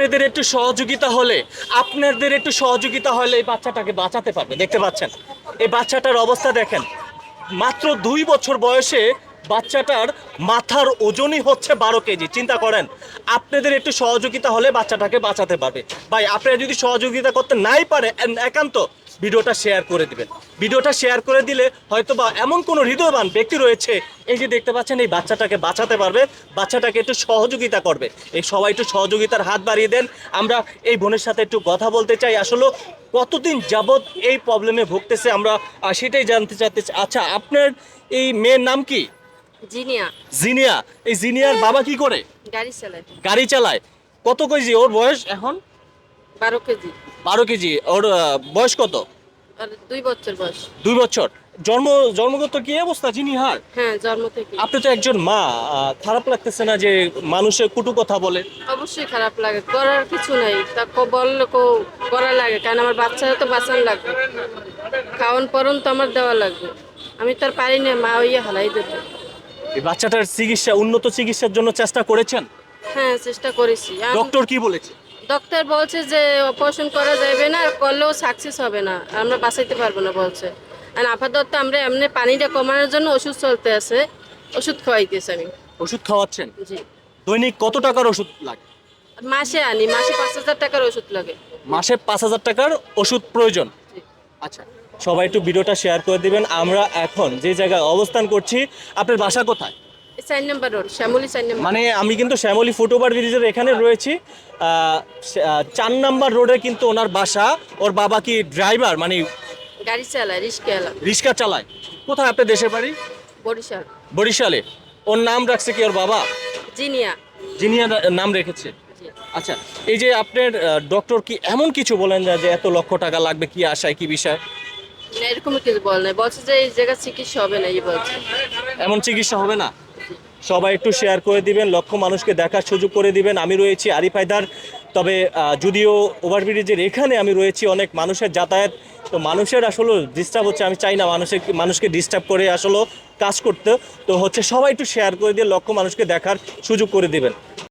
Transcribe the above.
আপনাদের একটু সহযোগিতা হলে, আপনাদের একটু সহযোগিতা হলে এই বাচ্চাটাকে বাঁচাতে পারবে। দেখতে পাচ্ছেন? এই বাচ্চাটার অবস্থা দেখেন। মাত্র দুই বছর বয়সে বাচ্চাটার মাথার ওজনই হচ্ছে বারো কেজি। চিন্তা করেন, আপনাদের একটু সহযোগিতা হলে বাচ্চাটাকে বাঁচাতে পারবে। ভাই, আপনারা যদি সহযোগিতা করতে নাই পারে একান্ত ভিডিওটা শেয়ার করে দিবেন। ভিডিওটা শেয়ার করে দিলে হয়তো বা এমন কোনো হৃদয়বান ব্যক্তি রয়েছে, এই যে দেখতে পাচ্ছেন, এই বাচ্চাটাকে বাঁচাতে পারবে, বাচ্চাটাকে একটু সহযোগিতা করবে। এই সবাই একটু সহযোগিতার হাত বাড়িয়ে দেন। আমরা এই বোনের সাথে একটু কথা বলতে চাই। আসলে কতদিন যাবৎ এই প্রবলেমে ভুগতেছে আমরা সেটাই জানতে চাইতে আচ্ছা আপনার এই মেয়ের নাম কি? জিনিয়া। জিনিয়া? এই জিনিয়ার বাবা কি করে? গাড়ি চালায়। গাড়ি চালায়। কত কেজি? ওর বয়স এখন? বারো কেজি। বারো কেজি। ওর বয়স কত? দুই বছর বয়স। দুই বছর। জন্ম জন্মগত কি অবস্থা জিনিয়ার হ্যাঁ জন্ম থেকে। আপনি তো একজন মা খারাপ লাগতেছে না যে মানুষের কুটু কথা বলে? অবশ্যই খারাপ লাগে। করার কিছু নাই। তা ক- বললে কো করা লাগে। কারণ আমার বাচ্চারা তো বাঁচান লাগবে। খাওয়ান পরন তো আমার দেওয়া লাগবে। আমি তার পারি না মা হইয়া হালাই দেবে এই বাচ্চাটার চিকিৎসা উন্নত চিকিৎসার জন্য চেষ্টা করেছেন? হ্যাঁ চেষ্টা করেছি। আর ডক্টর কি বলেছে? ডক্টর বলছে যে অপারেশন করা যাবে না আর করলেও সাকসেস হবে না। আমরা বাঁচাইতে পারব না বলছে। আর আপাতত আমরা এমনি পানিটা কমানোর জন্য ওষুধ চলতে আছে। ওষুধ খাওয়াইতেছি আমি। ওষুধ খাওয়াচ্ছেন? জি। দৈনিক কত টাকার ওষুধ লাগে? মাসে আনি মাসে পাঁচ হাজার টাকার ওষুধ লাগে। মাসে পাঁচ হাজার টাকার ওষুধ প্রয়োজন। জি। আচ্ছা সবাই একটু ভিডিওটা শেয়ার করে দিবেন। আমরা এখন যে জায়গায় অবস্থান করছি আপনার বাসা কোথায়? চার নম্বর রোড শ্যামলি চার নম্বর মানে আমি কিন্তু শ্যামলী ফুটওভার ব্রিজের এখানে রয়েছি। চার নাম্বার রোডে কিন্তু ওনার বাসা ওর বাবা কি ড্রাইভার মানে গাড়ি চালায় রিক্সা চালায়। কোথায় আপনার দেশের বাড়ি? বরিশাল। বরিশালে। ওর নাম রাখছে কি ওর বাবা? জিনিয়া। জিনিয়া নাম রেখেছে। আচ্ছা এই যে আপনার ডক্টর কি এমন কিছু বলেন যে এত লক্ষ টাকা লাগবে কি আশায় কি বিষয়? এরকম কিছু বল নাই। বলছে যে এই জায়গায় চিকিৎসা হবে না, এই বলছে। এমন চিকিৎসা হবে না। সবাই একটু শেয়ার করে দিবেন, লক্ষ মানুষকে দেখার সুযোগ করে দিবেন। আমি রয়েছি আরিফ হায়দার। তবে যদিও ওভারব্রিজের এখানে আমি রয়েছি, অনেক মানুষের যাতায়াত, তো মানুষের আসলে ডিস্টার্ব হচ্ছে, আমি চাই না মানুষের মানুষকে ডিস্টার্ব করে আসলে কাজ করতে। তো হচ্ছে সবাই একটু শেয়ার করে দিয়ে লক্ষ মানুষকে দেখার সুযোগ করে দিবেন।